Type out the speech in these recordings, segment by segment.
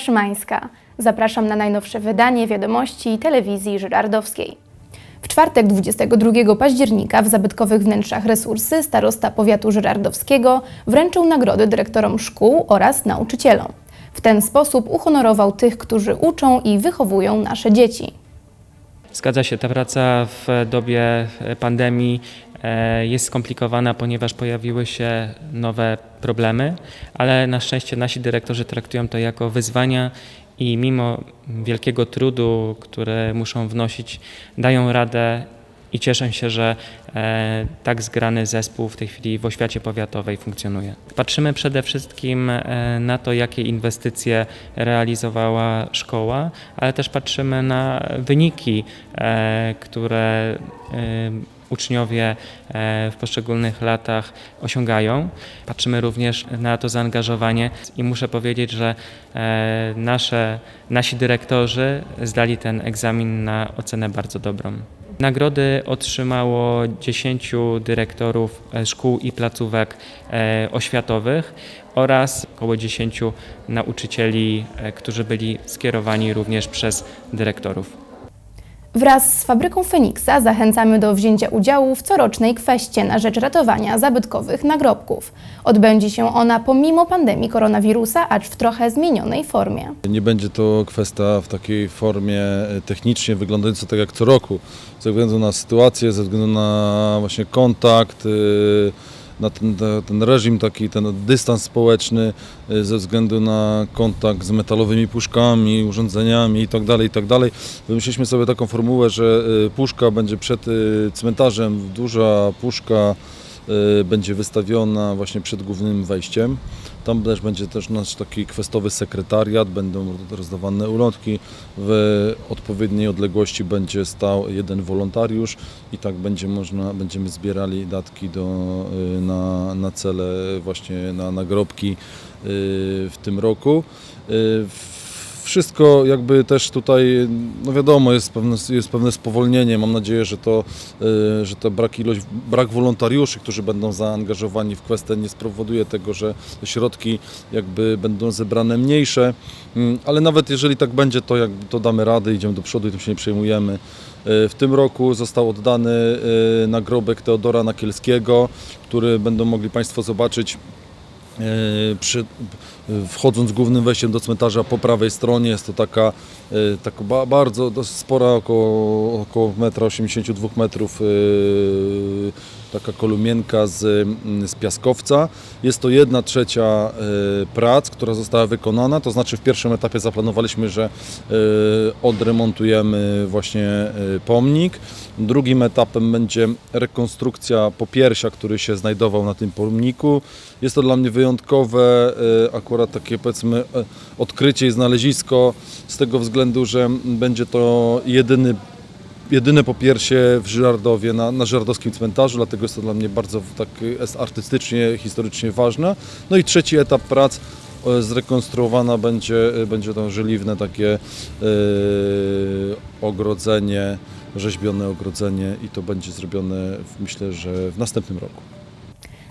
Szymańska. Zapraszam na najnowsze wydanie wiadomości telewizji żyrardowskiej. W czwartek 22 października w zabytkowych wnętrzach resursy starosta powiatu żyrardowskiego wręczył nagrody dyrektorom szkół oraz nauczycielom. W ten sposób uhonorował tych, którzy uczą i wychowują nasze dzieci. Zgadza się, ta praca w dobie e, pandemii jest skomplikowana, ponieważ pojawiły się nowe problemy, ale na szczęście nasi dyrektorzy traktują to jako wyzwania i mimo wielkiego trudu, który muszą wnosić, dają radę i cieszę się, że e, tak zgrany zespół w tej chwili w oświacie powiatowej funkcjonuje. Patrzymy przede wszystkim e, na to, jakie inwestycje realizowała szkoła, ale też patrzymy na wyniki, e, które e, uczniowie e, w poszczególnych latach osiągają. Patrzymy również na to zaangażowanie i muszę powiedzieć, że e, nasze, nasi dyrektorzy zdali ten egzamin na ocenę bardzo dobrą. Nagrody otrzymało 10 dyrektorów e, szkół i placówek oświatowych oraz około 10 nauczycieli, którzy byli skierowani również przez dyrektorów. Wraz z fabryką Feniksa zachęcamy do wzięcia udziału w corocznej kweście na rzecz ratowania zabytkowych nagrobków. Odbędzie się ona pomimo pandemii koronawirusa, acz w trochę zmienionej formie. Nie będzie to kwestia w takiej formie e, technicznie wyglądającej tak jak co roku, ze względu na sytuację, ze względu na właśnie kontakt, e, na ten, te- ten reżim taki, ten dystans społeczny, e, ze względu na kontakt z metalowymi puszkami, urządzeniami itd., itd. Wymyśliliśmy sobie taką formułę, że e, puszka będzie przed e, cmentarzem, duża puszka będzie wystawiona właśnie przed głównym wejściem. Tam też będzie też nasz taki kwestowy sekretariat, będą rozdawane ulotki. W odpowiedniej odległości będzie stał jeden wolontariusz i tak będzie można, będziemy zbierali datki do, y, na, na cele właśnie na nagrobki y, w tym roku. Wszystko jakby też tutaj, no wiadomo, jest pewne, jest pewne spowolnienie. Mam nadzieję, że to, y, że to brak, ilość, brak wolontariuszy, którzy będą zaangażowani w kwestię nie spowoduje tego, że środki jakby będą zebrane mniejsze. Mm, Ale nawet jeżeli tak będzie, to, jak, to damy radę, idziemy do przodu i tym się nie przejmujemy. Y, W tym roku został oddany y, nagrobek Teodora Nakielskiego, który będą mogli Państwo zobaczyć przy, wchodząc głównym wejściem do cmentarza po prawej stronie jest to taka, e, taka ba, bardzo spora, około, około 1,82 m metrów, e, taka kolumienka z, mm, z piaskowca. Jest to jedna trzecia e, prac, która została wykonana, to znaczy w pierwszym etapie zaplanowaliśmy, że e, odremontujemy właśnie e, pomnik. Drugim etapem będzie rekonstrukcja popiersia, który się znajdował na tym pomniku. Jest to dla mnie wyjątkowe, akurat takie powiedzmy odkrycie i znalezisko z tego względu, że będzie to jedyny jedyne popiersie w Żyrardowie, na, na żyrardowskim cmentarzu, dlatego jest to dla mnie bardzo tak jest artystycznie, historycznie ważne. No i trzeci etap prac e, zrekonstruowana będzie, e, będzie to żeliwne takie e, ogrodzenie, rzeźbione ogrodzenie i to będzie zrobione w, myślę, że w następnym roku.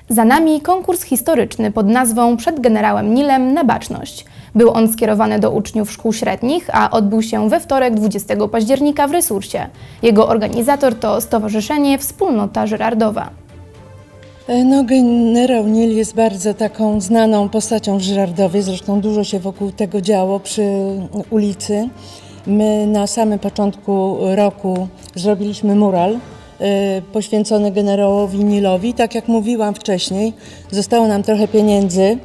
Za nami konkurs historyczny pod nazwą Przed generałem Nilem na baczność. Był on skierowany do uczniów szkół średnich, a odbył się we wtorek 20 października w Resursie. Jego organizator to Stowarzyszenie Wspólnota Żyrardowa. No, generał Nil jest bardzo taką znaną postacią w Żyrardowie, zresztą dużo się wokół tego działo przy ulicy. My na samym początku roku zrobiliśmy mural y, poświęcony generałowi Nilowi. Tak jak mówiłam wcześniej, zostało nam trochę pieniędzy.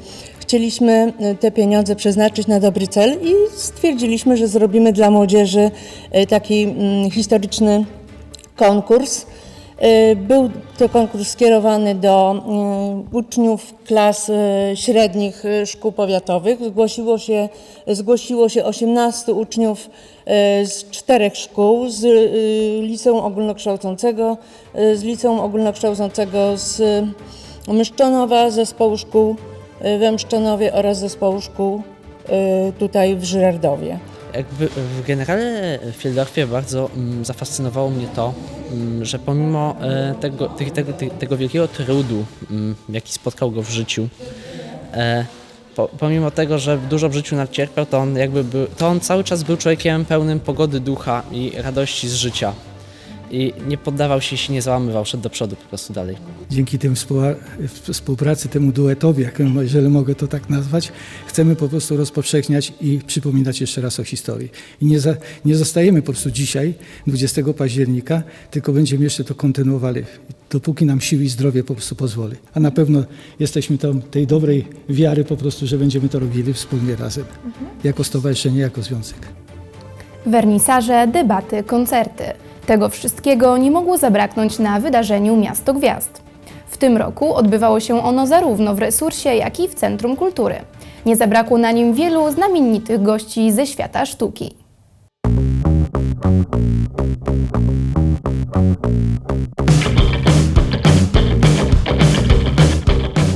Chcieliśmy y, te pieniądze przeznaczyć na dobry cel i stwierdziliśmy, że zrobimy dla młodzieży y, taki mm, historyczny konkurs. Y, Był to konkurs skierowany do y, uczniów klas średnich szkół powiatowych. Zgłosiło się, zgłosiło się 18 uczniów z czterech szkół, z liceum ogólnokształcącego, z liceum ogólnokształcącego z Myszczonowa, zespołu szkół y, we Mszczonowie oraz zespołu szkół y, tutaj w Żyrardowie. Jakby w generale Fieldorfie bardzo mm, zafascynowało mnie to, mm, że pomimo e, tego, te- tego, te- tego wielkiego trudu, mm, jaki spotkał go w życiu, e, po, pomimo tego, że dużo w życiu nacierpiał, to on jakby był, to on cały czas był człowiekiem pełnym pogody ducha i radości z życia. I nie poddawał się, się nie załamywał, szedł do przodu po prostu dalej. dzięki tym współpracy, temu duetowi, jak, jeżeli mogę to tak nazwać, chcemy po prostu rozpowszechniać i przypominać jeszcze raz o historii. I nie, za, nie zostajemy po prostu dzisiaj, 20 października, tylko będziemy jeszcze to kontynuowali, dopóki nam siły i zdrowie po prostu pozwoli. A na pewno jesteśmy tam tej dobrej wiary po prostu, że będziemy to robili wspólnie razem, jako stowarzyszenie, jako związek. Wernisaże, debaty, koncerty. Tego wszystkiego nie mogło zabraknąć na wydarzeniu Miasto Gwiazd. W tym roku odbywało się ono zarówno w resursie, jak i w Centrum Kultury. Nie zabrakło na nim wielu znamienitych gości ze świata sztuki.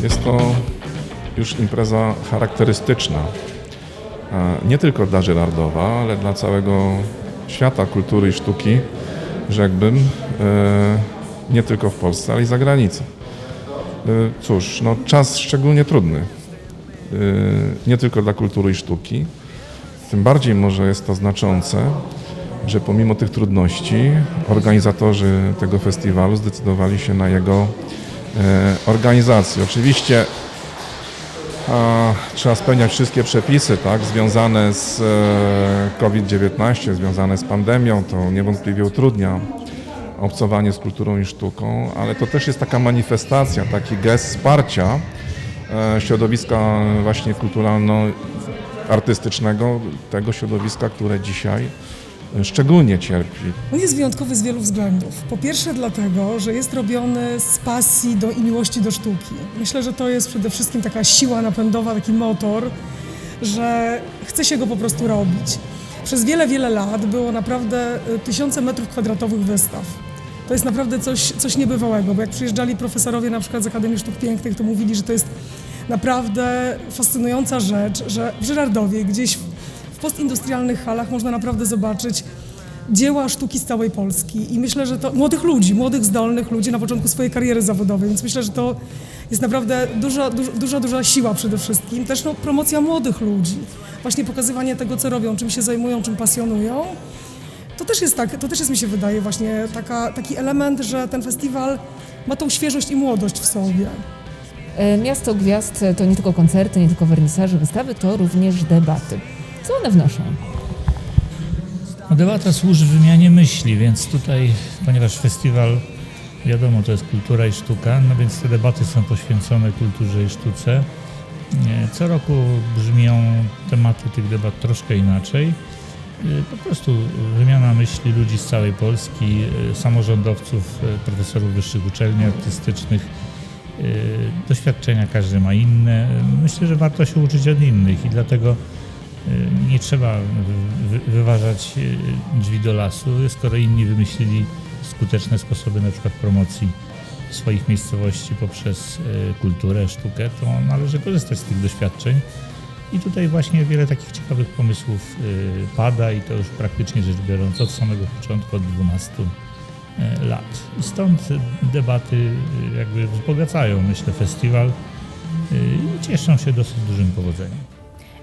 Jest to już impreza charakterystyczna nie tylko dla Żyrardowa, ale dla całego świata kultury i sztuki, rzekłbym, e, nie tylko w Polsce, ale i za granicą. E, Cóż, no czas szczególnie trudny, e, nie tylko dla kultury i sztuki, tym bardziej może jest to znaczące, że pomimo tych trudności organizatorzy tego festiwalu zdecydowali się na jego e, organizację. Oczywiście trzeba spełniać wszystkie przepisy tak, związane z e, COVID-19, związane z pandemią. To niewątpliwie utrudnia obcowanie z kulturą i sztuką, ale to też jest taka manifestacja, taki gest wsparcia e, środowiska właśnie kulturalno-artystycznego, tego środowiska, które dzisiaj szczególnie cierpi. On jest wyjątkowy z wielu względów. Po pierwsze dlatego, że jest robiony z pasji do, i miłości do sztuki. Myślę, że to jest przede wszystkim taka siła napędowa, taki motor, że chce się go po prostu robić. Przez wiele, wiele lat było naprawdę y, tysiące metrów kwadratowych wystaw. To jest naprawdę coś, coś niebywałego, bo jak przyjeżdżali profesorowie na przykład z Akademii Sztuk Pięknych, to mówili, że to jest naprawdę fascynująca rzecz, że w Żyrardowie, gdzieś w, postindustrialnych halach można naprawdę zobaczyć dzieła sztuki z całej Polski i myślę, że to młodych ludzi, młodych, zdolnych ludzi na początku swojej kariery zawodowej, więc myślę, że to jest naprawdę duża, duża, duża, duża siła przede wszystkim. Też no, promocja młodych ludzi, właśnie pokazywanie tego, co robią, czym się zajmują, czym pasjonują. To też jest tak, to też jest mi się wydaje właśnie taka, taki element, że ten festiwal ma tą świeżość i młodość w sobie. E, Miasto Gwiazd to nie tylko koncerty, nie tylko wernisaże, wystawy, to również debaty. Co one wnoszą? No, debata służy wymianie myśli, więc tutaj, ponieważ festiwal, wiadomo, to jest kultura i sztuka, no więc te debaty są poświęcone kulturze i sztuce. Co roku brzmią tematy tych debat troszkę inaczej. Y, Po prostu wymiana myśli ludzi z całej Polski, y, samorządowców, y, profesorów wyższych uczelni artystycznych. Doświadczenia każdy ma inne. Myślę, że warto się uczyć od innych i dlatego Nie trzeba wy- wyważać y, drzwi do lasu, skoro inni wymyślili skuteczne sposoby na przykład promocji swoich miejscowości poprzez y, kulturę, sztukę, to należy korzystać z tych doświadczeń. I tutaj właśnie wiele takich ciekawych pomysłów y, pada i to już praktycznie rzecz biorąc od samego początku, od 12 y, lat. Stąd debaty jakby wzbogacają, myślę, festiwal i cieszą się dosyć dużym powodzeniem.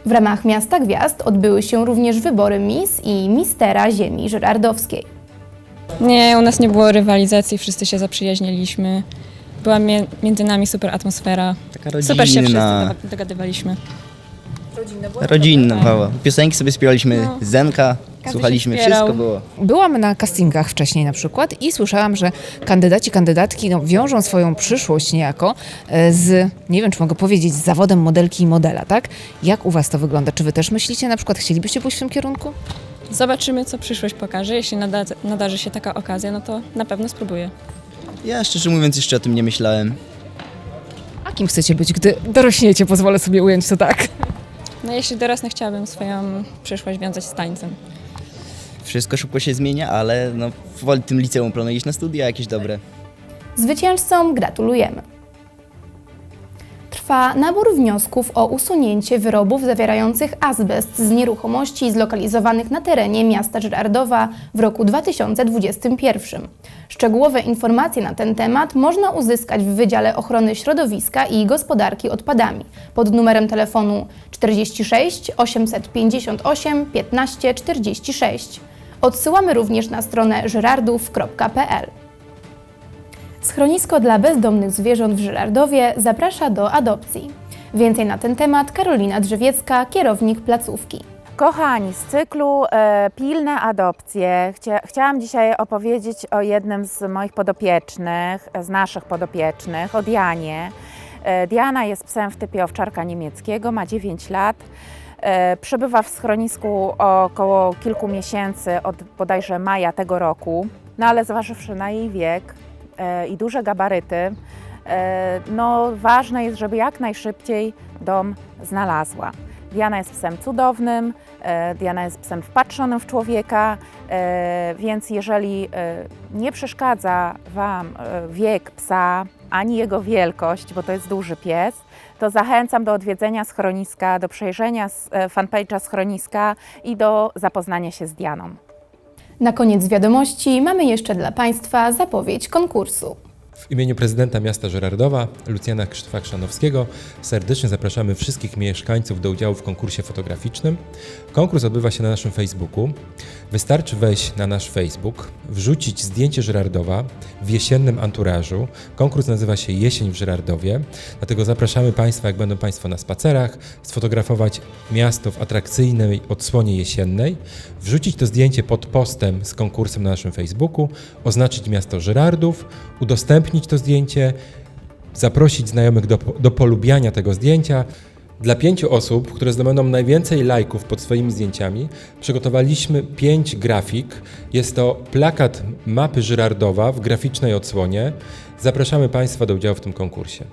W ramach Miasta Gwiazd odbyły się również wybory Miss i Mistera Ziemi Żyrardowskiej. Nie, u nas nie było rywalizacji, wszyscy się zaprzyjaźniliśmy. Była mie- między nami super atmosfera. Taka rodzinna. Super się wszyscy doga- dogadywaliśmy. Rodzinna była. Piosenki sobie śpiewaliśmy, No. Zenka, Każdy słuchaliśmy, się wszystko było. Byłam na castingach wcześniej na przykład i słyszałam, że kandydaci, kandydatki no, wiążą swoją przyszłość niejako e, z, nie wiem czy mogę powiedzieć, z zawodem modelki i modela, tak? Jak u Was to wygląda? Czy Wy też myślicie na przykład, chcielibyście pójść w tym kierunku? Zobaczymy, co przyszłość pokaże. Jeśli nada- nadarzy się taka okazja, no to na pewno spróbuję. Ja szczerze mówiąc jeszcze o tym nie myślałem. A kim chcecie być, gdy dorośniecie? Pozwolę sobie ująć to tak. No jeśli dorosnę, chciałabym swoją przyszłość wiązać z tańcem. Wszystko szybko się zmienia, ale no, w tym liceum planuję iść na studia jakieś dobre. Zwycięzcom gratulujemy. Trwa nabór wniosków o usunięcie wyrobów zawierających azbest z nieruchomości zlokalizowanych na terenie miasta Żyrardowa w roku 2021. Szczegółowe informacje na ten temat można uzyskać w Wydziale Ochrony Środowiska i Gospodarki Odpadami pod numerem telefonu 46 858 15 46. Odsyłamy również na stronę żyrardów.pl. Schronisko dla bezdomnych zwierząt w Żyrardowie zaprasza do adopcji. Więcej na ten temat Karolina Drzewiecka, kierownik placówki. Kochani, z cyklu e, Pilne Adopcje chcia, chciałam dzisiaj opowiedzieć o jednym z moich podopiecznych, z naszych podopiecznych, o Dianie. E, Diana jest psem w typie owczarka niemieckiego, ma 9 lat. E, przebywa w schronisku około kilku miesięcy, od bodajże maja tego roku, no ale zważywszy na jej wiek e, i duże gabaryty, e, no ważne jest, żeby jak najszybciej dom znalazła. Diana jest psem cudownym, Diana jest psem wpatrzonym w człowieka, więc jeżeli nie przeszkadza Wam wiek psa ani jego wielkość, bo to jest duży pies, to zachęcam do odwiedzenia schroniska, do przejrzenia e, fanpage'a schroniska i do zapoznania się z Dianą. Na koniec wiadomości mamy jeszcze dla Państwa zapowiedź konkursu. W imieniu prezydenta miasta Żerardowa, Lucjana Krzysztofa Krzanowskiego, serdecznie zapraszamy wszystkich mieszkańców do udziału w konkursie fotograficznym. Konkurs odbywa się na naszym Facebooku. Wystarczy wejść na nasz Facebook, wrzucić zdjęcie Żerardowa w jesiennym anturażu. Konkurs nazywa się Jesień w Żerardowie, dlatego zapraszamy Państwa, jak będą Państwo na spacerach, sfotografować miasto w atrakcyjnej odsłonie jesiennej, wrzucić to zdjęcie pod postem z konkursem na naszym Facebooku, oznaczyć miasto Żerardów, udostępnić to zdjęcie, zaprosić znajomych do, do polubiania tego zdjęcia. Dla pięciu osób, które zdobędą najwięcej lajków pod swoimi zdjęciami, przygotowaliśmy pięć grafik. Jest to plakat mapy Żyrardowa w graficznej odsłonie. Zapraszamy Państwa do udziału w tym konkursie.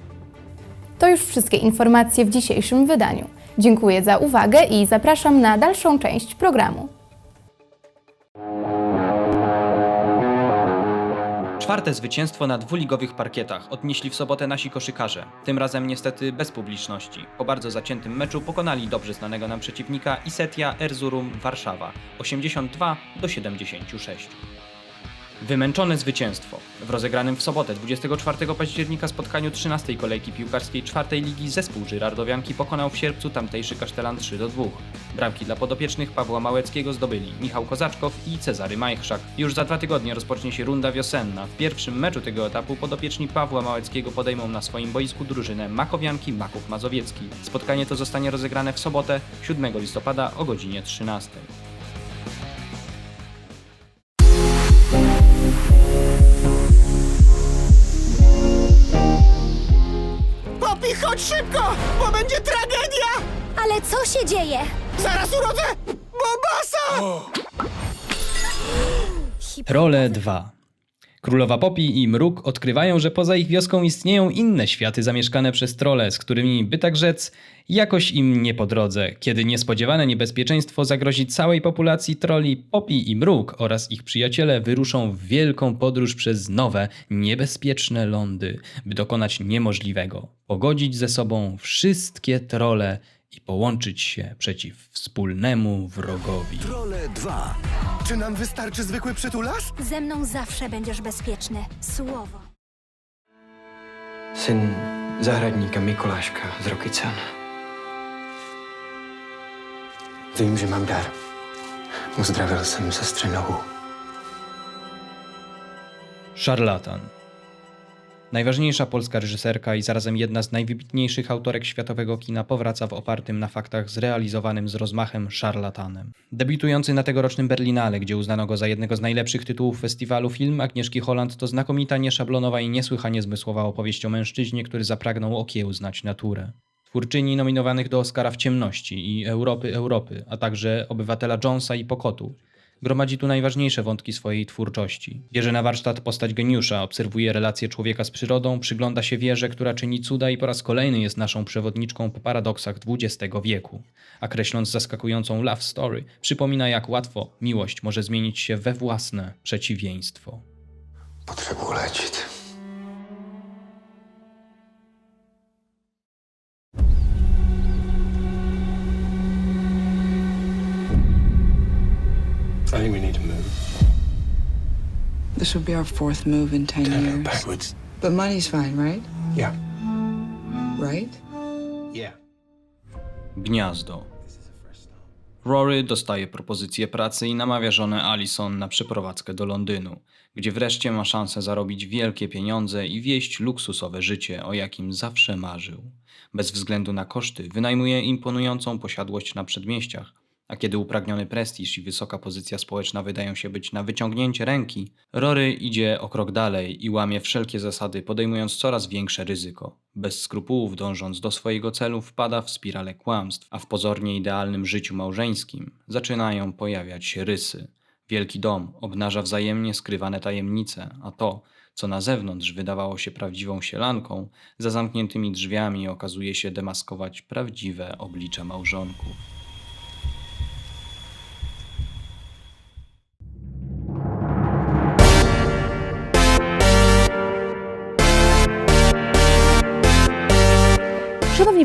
To już wszystkie informacje w dzisiejszym wydaniu. Dziękuję za uwagę i zapraszam na dalszą część programu. Czwarte zwycięstwo na dwuligowych parkietach odnieśli w sobotę nasi koszykarze. Tym razem niestety bez publiczności. Po bardzo zaciętym meczu pokonali dobrze znanego nam przeciwnika Isetia Erzurum Warszawa 82 do 76. Wymęczone zwycięstwo. W rozegranym w sobotę 24 października spotkaniu 13 kolejki piłkarskiej czwartej ligi zespół Żyrardowianki pokonał w sierpcu tamtejszy Kasztelan 3 do 2. Bramki dla podopiecznych Pawła Małeckiego zdobyli Michał Kozaczkow i Cezary Majchrzak. Już za dwa tygodnie rozpocznie się runda wiosenna. W pierwszym meczu tego etapu podopieczni Pawła Małeckiego podejmą na swoim boisku drużynę Makowianki Maków Mazowiecki. Spotkanie to zostanie rozegrane w sobotę 7 listopada o godzinie 13. chodź szybko, bo będzie tragedia! Ale co się dzieje? Zaraz urodzę Bobasa! Trole 2 Królowa Popi i Mruk odkrywają, że poza ich wioską istnieją inne światy zamieszkane przez trole, z którymi, by tak rzec, jakoś im nie po drodze, kiedy niespodziewane niebezpieczeństwo zagrozi całej populacji troli, Popi i Mruk oraz ich przyjaciele wyruszą w wielką podróż przez nowe, niebezpieczne lądy, by dokonać niemożliwego pogodzić ze sobą wszystkie trole i połączyć się przeciw wspólnemu wrogowi. Trole 2. Czy nam wystarczy zwykły przytulas? Ze mną zawsze będziesz bezpieczny. Słowo. Syn zahradníka Mikuláška z Rokycan. Vím, že mám dar. Uzdravil jsem sestře nohu. Szarlatan. Najważniejsza polska reżyserka i zarazem jedna z najwybitniejszych autorek światowego kina powraca w opartym na faktach zrealizowanym z rozmachem szarlatanem. Debiutujący na tegorocznym Berlinale, gdzie uznano go za jednego z najlepszych tytułów festiwalu film Agnieszki Holland to znakomita, nieszablonowa i niesłychanie zmysłowa opowieść o mężczyźnie, który zapragnął okiełznać naturę. Twórczyni nominowanych do Oscara w ciemności i Europy Europy, a także obywatela Jonesa i Pokotu, gromadzi tu najważniejsze wątki swojej twórczości. Bierze na warsztat postać geniusza, obserwuje relacje człowieka z przyrodą, przygląda się wierze, która czyni cuda i po raz kolejny jest naszą przewodniczką po paradoksach XX wieku. A kreśląc zaskakującą love story, przypomina jak łatwo miłość może zmienić się we własne przeciwieństwo. Potřebuji léčit. This will be our fourth move in 10 years. Backwards. But money's fine, right? Yeah. Right? Yeah. Gniazdo. Rory dostaje propozycję pracy i namawia żonę Alison na przeprowadzkę do Londynu, gdzie wreszcie ma szansę zarobić wielkie pieniądze i wieść luksusowe życie, o jakim zawsze marzył. Bez względu na koszty wynajmuje imponującą posiadłość na przedmieściach, a kiedy upragniony prestiż i wysoka pozycja społeczna wydają się być na wyciągnięcie ręki, Rory idzie o krok dalej i łamie wszelkie zasady, podejmując coraz większe ryzyko. Bez skrupułów dążąc do swojego celu wpada w spiralę kłamstw, a w pozornie idealnym życiu małżeńskim zaczynają pojawiać się rysy. Wielki dom obnaża wzajemnie skrywane tajemnice, a to, co na zewnątrz wydawało się prawdziwą sielanką, za zamkniętymi drzwiami okazuje się demaskować prawdziwe oblicze małżonków.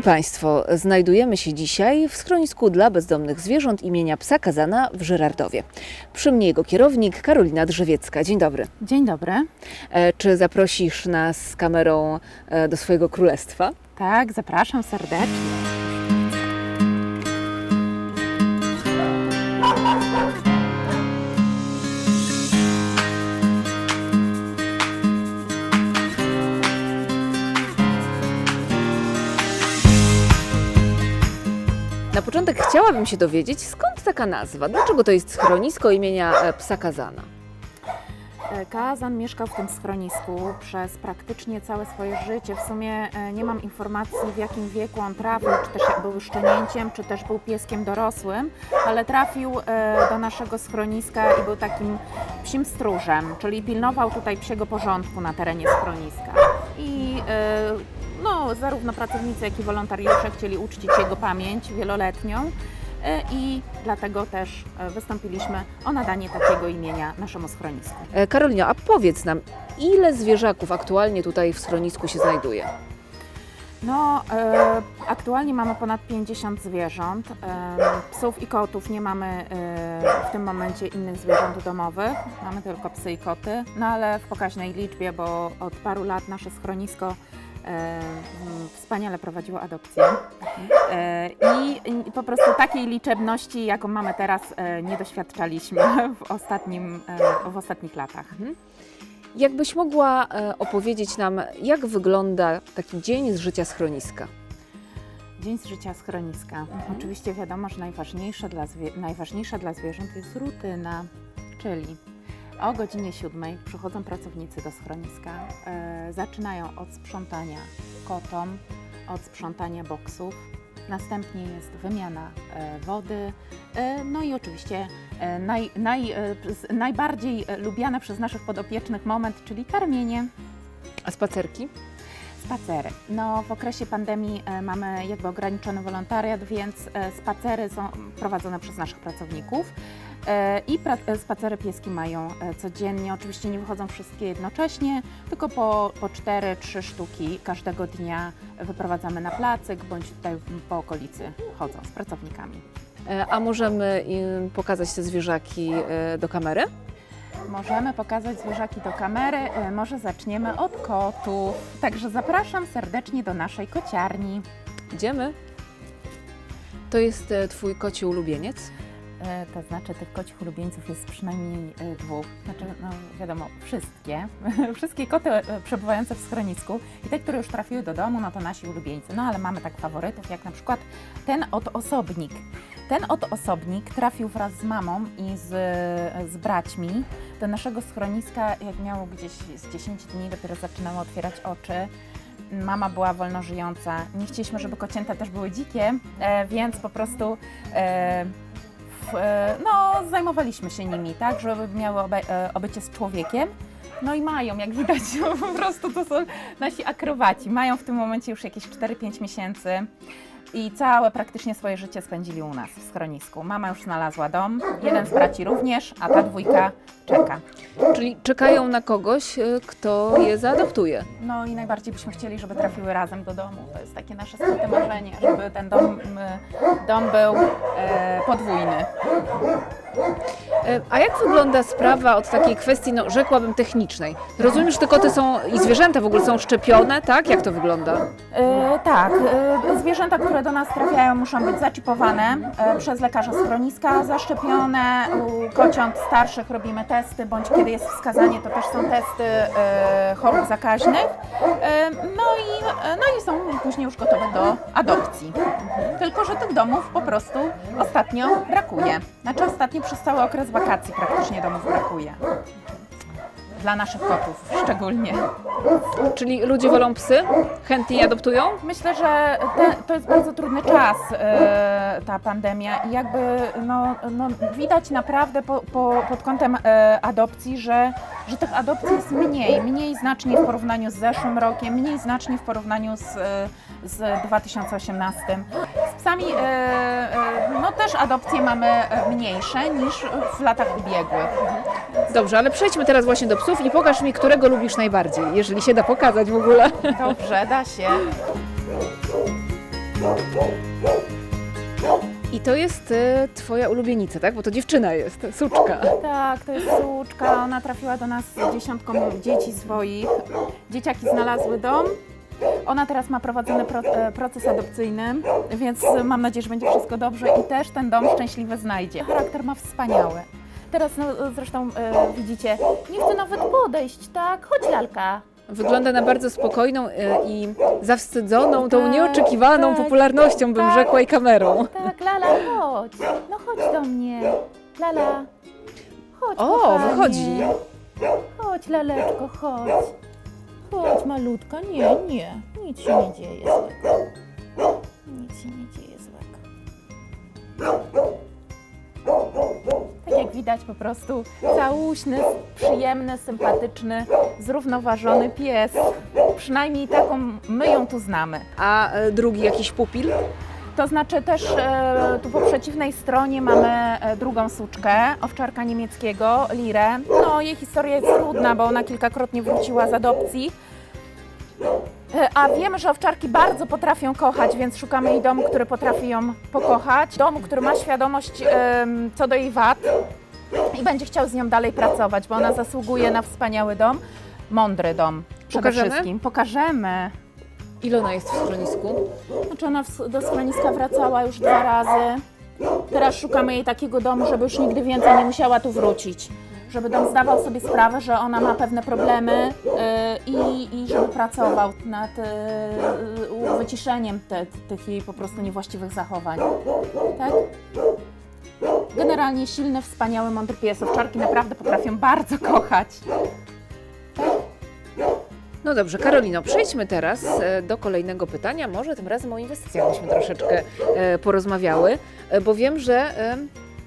Państwo, znajdujemy się dzisiaj w schronisku dla bezdomnych zwierząt imienia Psa Kazana w Żyrardowie. Przy mnie jego kierownik Karolina Drzewiecka. Dzień dobry. Dzień dobry. E, Czy zaprosisz nas z kamerą e, do swojego królestwa? Tak, zapraszam serdecznie. Na początek chciałabym się dowiedzieć, skąd taka nazwa? Dlaczego to jest schronisko imienia e, Psa Kazana? E, Kazan mieszkał w tym schronisku przez praktycznie całe swoje życie. W sumie e, nie mam informacji, w jakim wieku on trafił, czy też był szczenięciem, czy też był pieskiem dorosłym, ale trafił do naszego schroniska i był takim psim stróżem, czyli pilnował tutaj psiego porządku na terenie schroniska. I no, zarówno pracownicy, jak i wolontariusze chcieli uczcić jego pamięć wieloletnią. E, I dlatego też e, wystąpiliśmy o nadanie takiego imienia naszemu schronisku. E, Karolina, a powiedz nam, ile zwierzaków aktualnie tutaj w schronisku się znajduje? No, e, aktualnie mamy ponad 50 zwierząt. E, psów i kotów nie mamy e, w tym momencie innych zwierząt domowych. Mamy tylko psy i koty, no ale w pokaźnej liczbie, bo od paru lat nasze schronisko e, wspaniale prowadziło adopcję. E, I po prostu takiej liczebności, jaką mamy teraz, e, nie doświadczaliśmy w, ostatnim, e, w ostatnich latach. Jakbyś mogła e, opowiedzieć nam, jak wygląda taki dzień z życia schroniska? Dzień z życia schroniska. Oczywiście wiadomo, że najważniejsze dla, najważniejsza dla zwierząt jest rutyna, czyli o godzinie 7 przychodzą pracownicy do schroniska, e, zaczynają od sprzątania kotom, od sprzątania boksów, następnie jest wymiana e, wody, e, no i oczywiście e, naj, naj, najbardziej lubiany przez naszych podopiecznych moment, czyli karmienie. A spacerki? Spacery. No, w okresie pandemii mamy jakby ograniczony wolontariat, więc spacery są prowadzone przez naszych pracowników. E, I e, spacery pieski mają e, codziennie. Oczywiście nie wychodzą wszystkie jednocześnie, tylko po, po 4-3 sztuki każdego dnia wyprowadzamy na placyk bądź tutaj po okolicy chodzą z pracownikami. A możemy im pokazać te zwierzaki do kamery? Możemy pokazać zwierzaki do kamery. Może zaczniemy od kotów. Także zapraszam serdecznie do naszej kociarni. Idziemy. To jest twój koci ulubieniec? E, To znaczy tych kocich ulubieńców jest przynajmniej e, dwóch. Znaczy, no wiadomo, wszystkie. wszystkie koty e, przebywające w schronisku i te, które już trafiły do domu, no to nasi ulubieńcy. No ale mamy tak faworytów, jak na przykład ten odosobnik. Ten odosobnik trafił wraz z mamą i z, z braćmi do naszego schroniska, jak miało gdzieś z 10 dni, dopiero zaczynało otwierać oczy. Mama była wolno żyjąca. Nie chcieliśmy, żeby kocięta też były dzikie, więc po prostu no, zajmowaliśmy się nimi, tak, żeby miały obe, e, obycie z człowiekiem. No i mają, jak widać, po prostu to są nasi akrobaci. Mają w tym momencie już jakieś 4-5 miesięcy i całe praktycznie swoje życie spędzili u nas w schronisku. Mama już znalazła dom, jeden z braci również, a ta dwójka czeka. Czyli czekają na kogoś, e, kto je zaadoptuje. No i najbardziej byśmy chcieli, żeby trafiły razem do domu. To jest takie nasze skryte marzenie, żeby ten dom, dom był e, podwójny. E, A jak wygląda sprawa od takiej kwestii, no rzekłabym technicznej? Rozumiem, że te koty są i zwierzęta w ogóle są szczepione, tak? Jak to wygląda? E, tak, e, zwierzęta, które do nas trafiają muszą być zaczipowane e, przez lekarza schroniska, zaszczepione. U kociąt starszych robimy testy, bądź kiedy jest wskazanie, to też są testy e, chorób zakaźnych. E, no, i, e, no i są później już gotowe do adopcji. Tylko, że tych domów po prostu ostatnio brakuje. Znaczy ostatnio przez cały okres wakacji praktycznie domów brakuje. Dla naszych kotów szczególnie. Czyli ludzie wolą psy? Chętnie je adoptują? Myślę, że te, to jest bardzo trudny czas, e, ta pandemia i jakby no, no, widać naprawdę po, po, pod kątem e, adopcji, że, że tych adopcji jest mniej, mniej znacznie w porównaniu z zeszłym rokiem, mniej znacznie w porównaniu z, e, z 2018. Z psami e, e, no też adopcje mamy e, mniejsze niż w latach ubiegłych. Dobrze, ale przejdźmy teraz właśnie do psów i pokaż mi, którego lubisz najbardziej, jeżeli się da pokazać w ogóle. Dobrze, da się. I to jest e, twoja ulubienica, tak? Bo to dziewczyna jest, suczka. Tak, to jest suczka. Ona trafiła do nas z dziesiątką dzieci swoich. Dzieciaki znalazły dom. Ona teraz ma prowadzony pro, e, proces adopcyjny, więc mam nadzieję, że będzie wszystko dobrze i też ten dom szczęśliwy znajdzie. Charakter ma wspaniały. Teraz no, zresztą e, widzicie, nie chce nawet podejść, tak? Chodź lalka. Wygląda na bardzo spokojną e, i zawstydzoną tą Tak, nieoczekiwaną tak, popularnością, bym tak. rzekła, i kamerą. Tak, Lala, chodź. No chodź do mnie. Lala, chodź O, kochanie. wychodzi. Chodź, laleczko, chodź. Chodź, malutka. Nie, nie. Nic się nie dzieje złego. Nic się nie dzieje złego. Tak jak widać, po prostu całuśny, przyjemny, sympatyczny, zrównoważony pies. Przynajmniej taką my ją tu znamy. A e, drugi jakiś pupil? To znaczy też e, tu po przeciwnej stronie mamy e, drugą suczkę, owczarka niemieckiego, Lirę. No jej historia jest trudna, bo ona kilkakrotnie wróciła z adopcji. E, A wiemy, że owczarki bardzo potrafią kochać, więc szukamy jej domu, który potrafi ją pokochać. Domu, który ma świadomość co do jej wad i będzie chciał z nią dalej pracować, bo ona zasługuje na wspaniały dom, mądry dom. Przede Pokażemy? wszystkim. Pokażemy. Ile ona jest w schronisku? Znaczy ona w- do schroniska wracała już dwa razy. Teraz szukamy jej takiego domu, żeby już nigdy więcej nie musiała tu wrócić. Żeby dom zdawał sobie sprawę, że ona ma pewne problemy yy, i, i żeby pracował nad yy, wyciszeniem te, tych jej po prostu niewłaściwych zachowań. Tak? Generalnie silny, wspaniały, mądry pies. Owczarki naprawdę potrafią bardzo kochać. No dobrze, Karolino, przejdźmy teraz e, do kolejnego pytania. Może tym razem o inwestycjach byśmy troszeczkę e, porozmawiały, e, bo wiem, że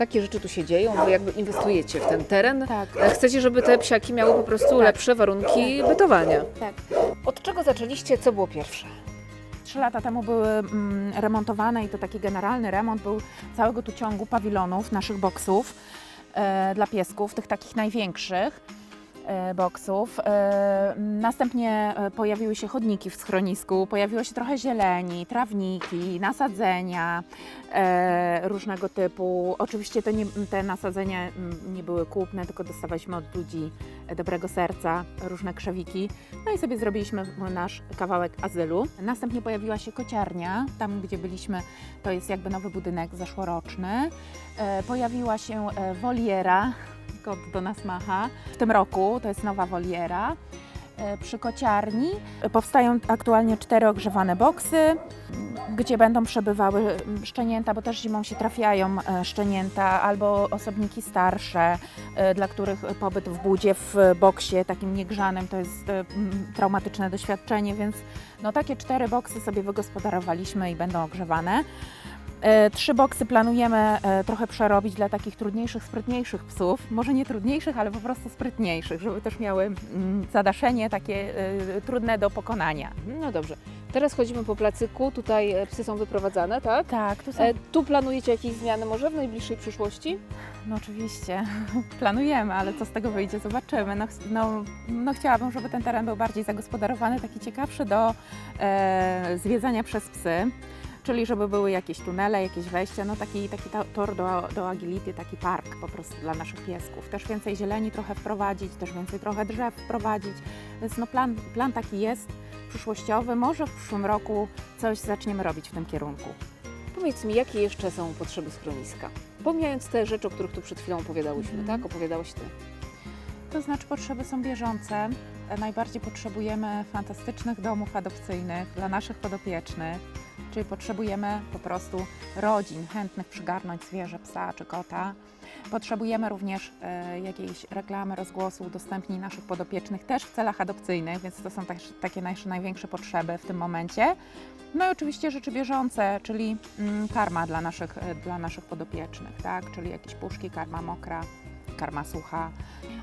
takie rzeczy tu się dzieją, wy jakby inwestujecie w ten teren. Tak. E, Chcecie, żeby te psiaki miały po prostu lepsze warunki bytowania. Tak. Od czego zaczęliście? Co było pierwsze? Trzy lata temu były mm, remontowane i to taki generalny remont był całego tu ciągu pawilonów, naszych boksów e, dla piesków, tych takich największych boksów. E, następnie e, pojawiły się chodniki w schronisku, pojawiło się trochę zieleni, trawniki, nasadzenia e, różnego typu. Oczywiście to nie, te nasadzenia mm, nie były kupne, tylko dostawaliśmy od ludzi e, dobrego serca różne krzewiki. No i sobie zrobiliśmy nasz kawałek azylu. Następnie pojawiła się kociarnia, tam gdzie byliśmy, to jest jakby nowy budynek zeszłoroczny. E, pojawiła się e, woliera, kot do nas macha. W tym roku to jest nowa woliera. E, Przy kociarni powstają aktualnie cztery ogrzewane boksy, gdzie będą przebywały szczenięta, bo też zimą się trafiają e, szczenięta albo osobniki starsze, e, dla których pobyt w budzie w boksie takim niegrzanym to jest traumatyczne doświadczenie, więc no takie cztery boksy sobie wygospodarowaliśmy i będą ogrzewane. E, Trzy boksy planujemy e, trochę przerobić dla takich trudniejszych, sprytniejszych psów. Może nie trudniejszych, ale po prostu sprytniejszych, żeby też miały mm, zadaszenie takie e, trudne do pokonania. No dobrze. Teraz chodzimy po placyku, tutaj psy są wyprowadzane, tak? Tak, tu są... Tu planujecie jakieś zmiany może w najbliższej przyszłości? No oczywiście, planujemy, ale co z tego wyjdzie, zobaczymy. No, no, no chciałabym, żeby ten teren był bardziej zagospodarowany, taki ciekawszy do e, zwiedzania przez psy. Czyli żeby były jakieś tunele, jakieś wejścia, no taki, taki ta- tor do, do agility, taki park po prostu dla naszych piesków. Też więcej zieleni trochę wprowadzić, też więcej trochę drzew wprowadzić, więc no plan, plan taki jest przyszłościowy. Może w przyszłym roku coś zaczniemy robić w tym kierunku. Powiedz mi, jakie jeszcze są potrzeby schroniska? Pomijając te rzeczy, o których tu przed chwilą opowiadałyśmy, tak? Opowiadałeś Ty. To znaczy potrzeby są bieżące. E, Najbardziej potrzebujemy fantastycznych domów adopcyjnych dla naszych podopiecznych, czyli potrzebujemy po prostu rodzin chętnych przygarnąć zwierzę, psa czy kota. Potrzebujemy również e, jakiejś reklamy, rozgłosu, udostępnień naszych podopiecznych też w celach adopcyjnych, więc to są też takie nasze największe potrzeby w tym momencie. No i oczywiście rzeczy bieżące, czyli mm, karma dla naszych, e, dla naszych podopiecznych, tak? czyli jakieś puszki, karma mokra,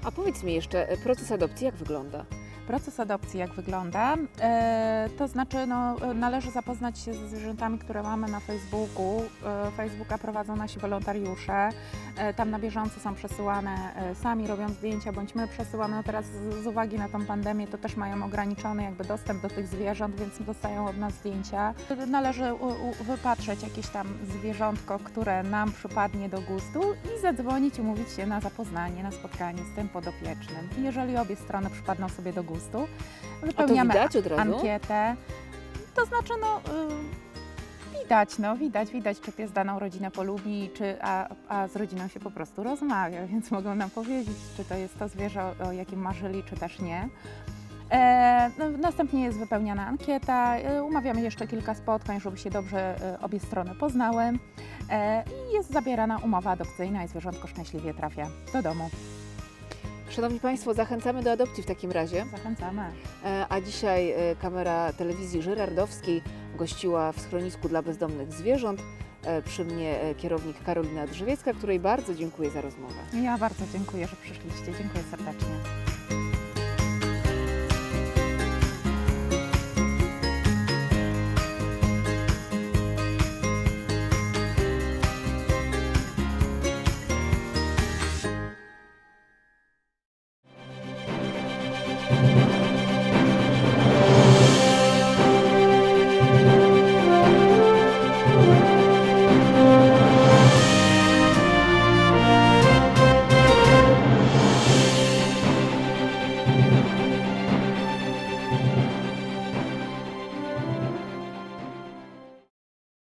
A powiedz mi jeszcze, proces adopcji jak wygląda? Proces adopcji jak wygląda? E, to znaczy no, należy zapoznać się ze zwierzętami, które mamy na Facebooku. E, Facebooka prowadzą nasi wolontariusze. E, tam na bieżąco są przesyłane, e, sami robią zdjęcia, bądź my przesyłamy. No teraz z, z uwagi na tą pandemię to też mają ograniczony jakby dostęp do tych zwierząt, więc dostają od nas zdjęcia. Należy u, u, wypatrzeć jakieś tam zwierzątko, które nam przypadnie do gustu i zadzwonić, umówić się na zapoznanie, na spotkanie z tym podopiecznym. Jeżeli obie strony przypadną sobie do gustu, wypełniamy widać od razu? ankietę. To znaczy, no, y, widać, no, widać, widać, czy pies daną rodzinę polubi, czy, a, a z rodziną się po prostu rozmawia, więc mogą nam powiedzieć, czy to jest to zwierzę, o, o jakim marzyli, czy też nie. E, no, następnie jest wypełniana ankieta, e, umawiamy jeszcze kilka spotkań, żeby się dobrze e, obie strony poznały e, i jest zabierana umowa adopcyjna i zwierzątko szczęśliwie trafia do domu. Szanowni Państwo, zachęcamy do adopcji w takim razie. Zachęcamy. E, A dzisiaj e, kamera telewizji Żyrardowskiej gościła w schronisku dla bezdomnych zwierząt. E, Przy mnie kierownik Karolina Drzewiecka, której bardzo dziękuję za rozmowę. Ja bardzo dziękuję, że przyszliście. Dziękuję serdecznie.